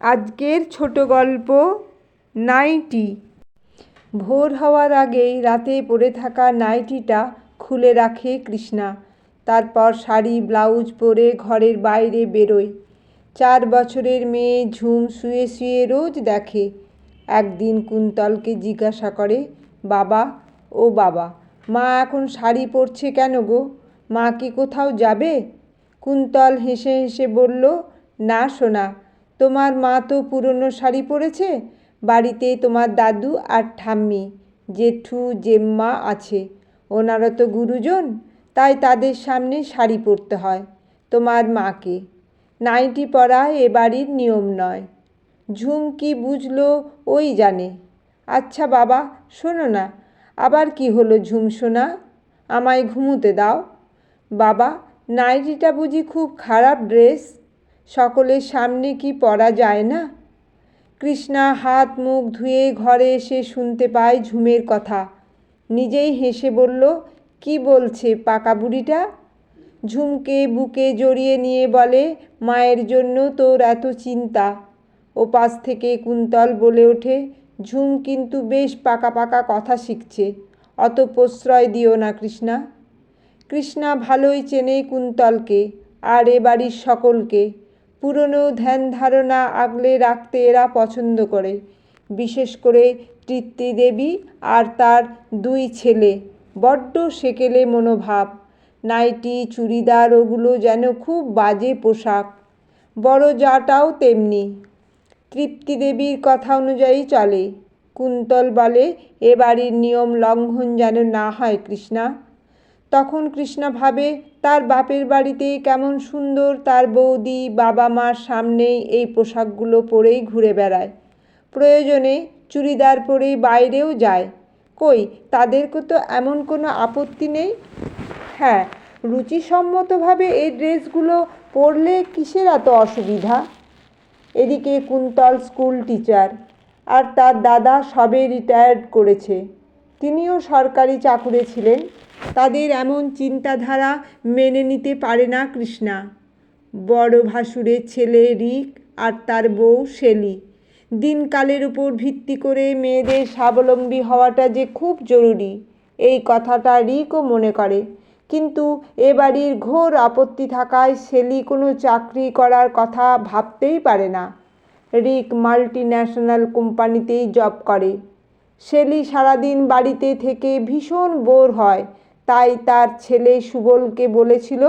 আজকের ছোট গল্প নাইটি। ভোর হওয়ার আগেই রাতে পরে থাকা নাইটিটা খুলে রাখে কৃষ্ণা। তারপর শাড়ি, ব্লাউজ পরে ঘরের বাইরে বেরোয়। চার বছরের মেয়ে ঝুম শুয়ে শুয়ে রোজ দেখে। একদিন কুন্তলকে জিজ্ঞাসা করে, বাবা, ও বাবা, মা এখন শাড়ি পরছে কেন গো? মা কি কোথাও যাবে? কুন্তল হেসে হেসে বলল, না সোনা তোমার মা তো পুরনো শাড়ি পরেছে? বাড়িতে তোমার দাদু আর ঠাম্মি, জেঠু, জেম্মা আছে। ওনারা তো গুরুজন, তাই তাদের সামনে শাড়ি পরতে হয় তোমার মাকে। নাইটি পরা এ বাড়ির নিয়ম নয়। ঝুম কি বুঝলো ওই জানে। আচ্ছা বাবা, শোনো না, আবার কি হলো ঝুম শোনা? আমায় ঘুমোতে দাও। বাবা, নাইটিটা বুঝি খুব খারাপ ড্রেস? সকলের সামনে কি পরা যায় না? কৃষ্ণা হাত মুখ ধুয়ে ঘরে এসে শুনতে পায় ঝুমের কথা। নিজেই হেসে বলল, কি বলছে পাকা বুড়িটা? ঝুমকে বুকে জড়িয়ে নিয়ে বলে, মায়ের জন্য তোর এত চিন্তা। ও পাশ থেকে কুন্তল বলে ওঠে, ঝুম কিন্তু বেশ পাকা পাকা কথা শিখছে, অত প্রশ্রয় দিও না কৃষ্ণা। কৃষ্ণা ভালোই চেনে কুন্তলকে, আর এ বাড়ির সকলকে। পুরনো ধ্যান ধারণা আগলে রাখতে এরা পছন্দ করে, বিশেষ করে তৃপ্তি দেবী আর তার দুই ছেলে। বড্ড সেকেলে মনোভাব। নাইটি, চুড়িদার ওগুলো যেন খুব বাজে পোশাক। বড় যাটাও তেমনি। তৃপ্তি দেবীর কথা অনুযায়ী চলে। কুন্তল বলে, এ বাড়ির নিয়ম লঙ্ঘন যেন না হয়, কৃষ্ণা। তখন কৃষ্ণা ভাবে, তার বাপের বাড়িতে কেমন সুন্দর তার বৌদি, বাবা মার সামনেই এই পোশাকগুলো পরেই ঘুরে বেড়ায়। প্রয়োজনে চুড়িদার পরেই বাইরেও যায়। কই, তাদেরকে তো এমন কোনো আপত্তি নেই? হ্যাঁ রুচিসম্মতভাবে এই ড্রেসগুলো পরলে কিসের এত অসুবিধা? এদিকে কুন্তল স্কুল টিচার আর তার দাদা সবে রিটায়ার্ড করেছে। তিনিও সরকারি চাকুরে ছিলেন। তাদের এমন চিন্তাধারা মেনে নিতে পারে না কৃষ্ণা। বড় ভাসুরের ছেলে রিক আর তার বউ শেলি। দিনকালের উপর ভিত্তি করে মেয়েদের স্বাবলম্বী হওয়াটা যে খুব জরুরি, এই কথাটা রিকও মনে করে। কিন্তু এ বাড়ির ঘোর আপত্তি থাকায় শেলি কোনো চাকরি করার কথা ভাবতেই পারে না। রিক মাল্টি ন্যাশনাল কোম্পানিতেই জব করে। শেলি সারাদিন বাড়িতে থেকে ভীষণ বোর হয় তাই তার ছেলে সুবলকে বলেছিল,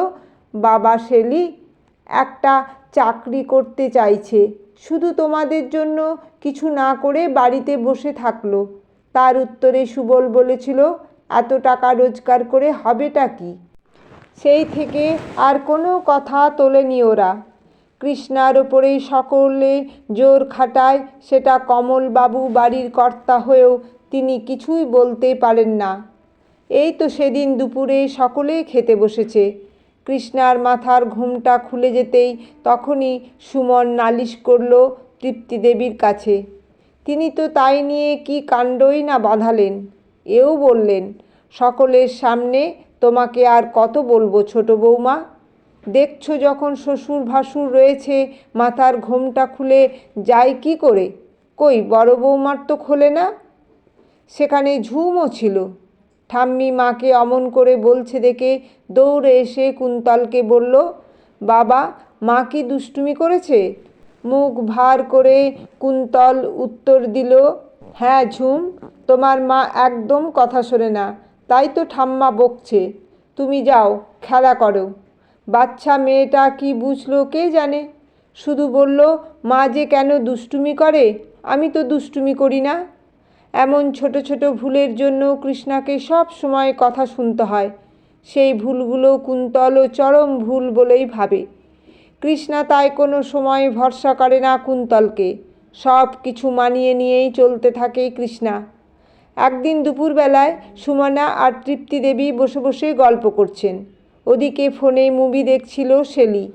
বাবা শেলি, একটা চাকরি করতে চাইছে। শুধু তোমাদের জন্য কিছু না করে বাড়িতে বসে থাকল। তার উত্তরে সুবল বলেছিল, এত টাকা রোজগার করে হবেটা কি? সেই থেকে আর কোনো কথা তোলেনি ওরা। কৃষ্ণার ওপরেই সকলে জোর খাটায় সেটা কমলবাবু বাড়ির কর্তা হয়েও তিনি কিছুই বলতে পারেন না। এই তো সেদিন দুপুরে সকলে খেতে বসেছে। কৃষ্ণার মাথার ঘুমটা খুলে যেতেই তখনই সুমন নালিশ করল তৃপ্তি দেবীর কাছে। তিনি তো তাই নিয়ে কি কাণ্ডই না বাঁধালেন, এও বললেন, সকলের সামনে তোমাকে আর কত বলব ছোট বৌমা? দেখছ যখন শ্বশুর ভাসুর রয়েছে, মাথার ঘোমটা খুলে যায় কি করে? কই, বড় বৌমার তো খোলে না? সেখানে ঝুমও ছিল। ঠাম্মি মাকে অমন করে বলছে দেখে দৌড়ে এসে কুন্তলকে বলল, বাবা, মা কি দুষ্টুমি করেছে? মুখ ভার করে কুন্তল উত্তর দিল হ্যাঁ ঝুম, তোমার মা একদম কথা শোনে না, তাই তো ঠাম্মা বকছে। তুমি যাও, খেলা করো। বাচ্চা মেয়েটা কি বুঝলো কে জানে? শুধু বলল, মা যে কেন দুষ্টুমি করে? আমি তো দুষ্টুমি করি না। এমন ছোট ছোট ভুলের জন্য কৃষ্ণাকে সব সময় কথা শুনতে হয়। সেই ভুলগুলো কুন্তল ও চরম ভুল বলেই ভাবে। কৃষ্ণা তাই কোনো সময় ভরসা করে না কুন্তলকে। সব কিছু মানিয়ে নিয়েই চলতে থাকে কৃষ্ণা। একদিন দুপুরবেলায় সুমনা আর তৃপ্তি দেবী বসে বসে গল্প করছেন। ওদিকে ফোনে মুভি দেখছিল শেলি।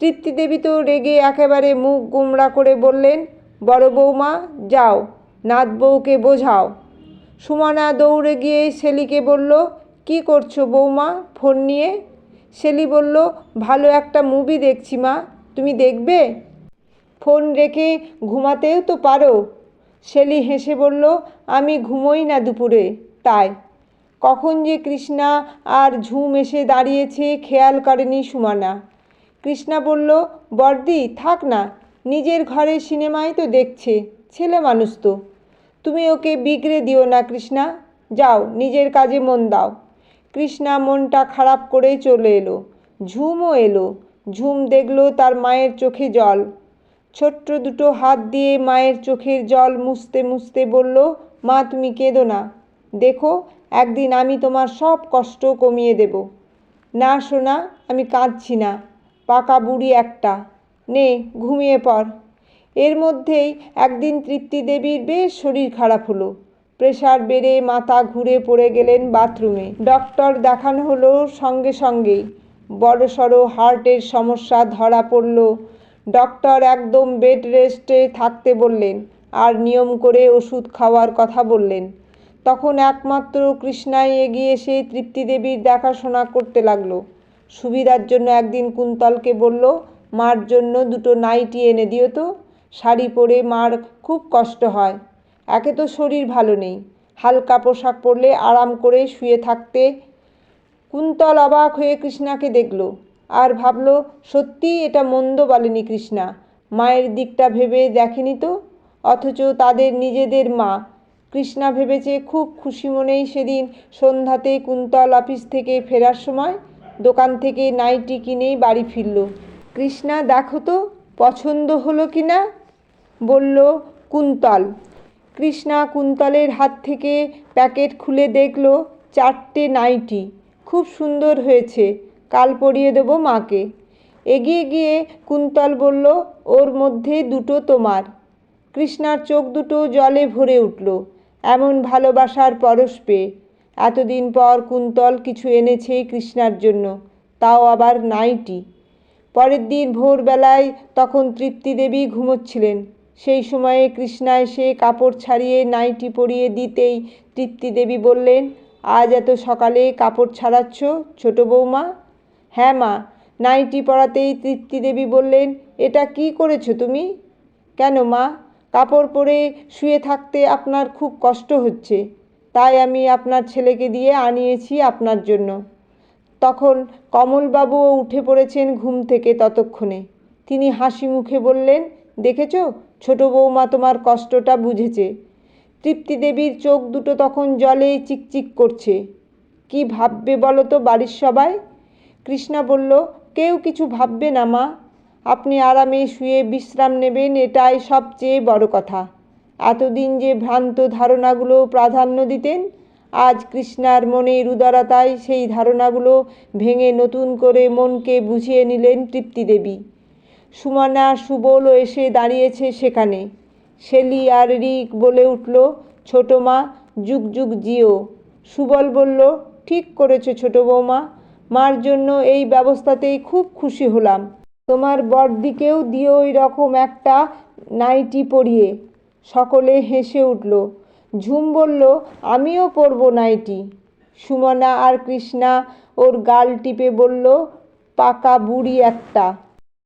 তৃপ্তি দেবী তো রেগে একেবারে মুখ গোমড়া করে বললেন, বড় বৌমা, যাও। নাত বউকে বোঝাও। সুমনা দৌড়ে গিয়ে শেলিকে বলল, কি করছ বৌমা ফোন নিয়ে? শেলি বলল, ভালো একটা মুভি দেখছি মা, তুমি দেখবে? ফোন রেখে ঘুমাতেও তো পারো। শেলি হেসে বলল, আমি ঘুমোই না দুপুরে, তাই। কখন যে কৃষ্ণা আর ঝুম এসে দাঁড়িয়েছে খেয়াল করেনি সুমানা। কৃষ্ণা বলল, বর্দি থাক না, নিজের ঘরে সিনেমাই তো দেখছে। ছেলে মানুষ তো। তুমি ওকে বিগড়ে দিও না, কৃষ্ণা। যাও, নিজের কাজে মন দাও। কৃষ্ণা মনটা খারাপ করে চলে এলো। ঝুমও এলো। ঝুম দেখল তার মায়ের চোখে জল। ছোট্ট দুটো হাত দিয়ে মায়ের চোখের জল মুছতে মুছতে বলল, মা, তুমি কেঁদো না। দেখো, একদিন আমি তোমার সব কষ্ট কমিয়ে দেব। না শোনা আমি কাঁদছি না। পাকা বুড়ি একটা। নে, ঘুমিয়ে পড়। এর মধ্যেই একদিন তৃপ্তি দেবীর বেশ শরীর খারাপ হলো। প্রেশার বেড়ে মাথা ঘুরে পড়ে গেলেন বাথরুমে। ডক্টর দেখানো হলো সঙ্গে সঙ্গেই। বড় সড়ো হার্টের সমস্যা ধরা পড়ল। ডক্টর একদম বেড রেস্টে থাকতে বললেন, আর নিয়ম করে ওষুধ খাওয়ার কথা বললেন। তখন একমাত্র কৃষ্ণায় এগিয়ে এসে তৃপ্তি দেবীর দেখাশোনা করতে লাগল। সুবিধার জন্য একদিন কুন্তলকে বলল, মার জন্য দুটো নাইটি এনে দিও তো। শাড়ি পরে মার খুব কষ্ট হয়। একে তো শরীর ভালো নেই। হালকা পোশাক পরলে আরাম করে শুয়ে থাকতে কুন্তল অবাক হয়ে কৃষ্ণাকে দেখল আর ভাবল, সত্যিই এটা মন্দ বলেনি কৃষ্ণা। মায়ের দিকটা ভেবে দেখেনি তো? অথচ তাদের নিজেদের মা। কৃষ্ণা ভেবেছে খুব খুশি মনেই সেদিন সন্ধ্যাতে কুন্তল অফিস থেকে ফেরার সময় দোকান থেকে নাইটি কিনেই বাড়ি ফিরল। কৃষ্ণা, দেখো তো, পছন্দ হলো কি না বলল, কুন্তল। কৃষ্ণা কুন্তলের হাত থেকে প্যাকেট খুলে দেখল চারটে নাইটি। খুব সুন্দর হয়েছে, কাল পরিয়ে দেবো মাকে। এগিয়ে গিয়ে কুন্তল বলল, ওর মধ্যে দুটো তোমার। কৃষ্ণার চোখ দুটো জলে ভরে উঠল, এমন ভালোবাসার পরশ পেয়ে। এতদিন পর কুন্তল কিছু এনেছে কৃষ্ণার জন্য, তাও আবার নাইটি। পরের দিন ভোরবেলায় তখন তৃপ্তি দেবী ঘুমোচ্ছিলেন। সেই সময়ে কৃষ্ণা এসে কাপড় ছাড়িয়ে নাইটি পরিয়ে দিতেই তৃপ্তি দেবী বললেন, আজ এত সকালে কাপড় ছাড়াচ্ছ, ছোট বৌমা? হ্যাঁ মা, নাইটি পরাতেই তৃপ্তি দেবী বললেন, এটা কি করেছ তুমি? কেন মা, কাপড় পরে শুয়ে থাকতে আপনার খুব কষ্ট হচ্ছে, তাই আমি আপনার ছেলেকে দিয়ে আনিয়েছি আপনার জন্য। তখন কমলবাবুও উঠে পড়েছেন ঘুম থেকে ততক্ষণে। তিনি হাসি মুখে বললেন দেখেছ? ছোট বৌমা তোমার কষ্টটা বুঝেছে। তৃপ্তি দেবীর চোখ দুটো তখন জলে চিকচিক করছে। কি ভাববে বলো তো বাড়ির সবাই? কৃষ্ণা বলল, কেউ কিছু ভাববে না মা। আপনি আরামে শুয়ে বিশ্রাম নেবেন, এটাই সবচেয়ে বড় কথা। এতদিন যে ভ্রান্ত ধারণাগুলো প্রাধান্য দিতেন, আজ কৃষ্ণার মনের উদারতায় সেই ধারণাগুলো ভেঙে নতুন করে মনকে বুঝিয়ে নিলেন তৃপ্তি দেবী। সুমনা সুবলও এসে দাঁড়িয়েছে সেখানে। শেলি আর রিক বলে উঠল, ছোটো মা, যুগ যুগ জিও। সুবল বলল, ঠিক করেছ ছোটো বৌমা, মার জন্য এই ব্যবস্থাতেই খুব খুশি হলাম। তোমার বড়দিকেও দিও ওই রকম একটা নাইটি পরিয়ে। সকলে হেসে উঠল। ঝুম বলল, আমিও পরবো নাইটি। সুমনা আর কৃষ্ণা ওর গাল টিপে বলল, পাকা বুড়ি একটা।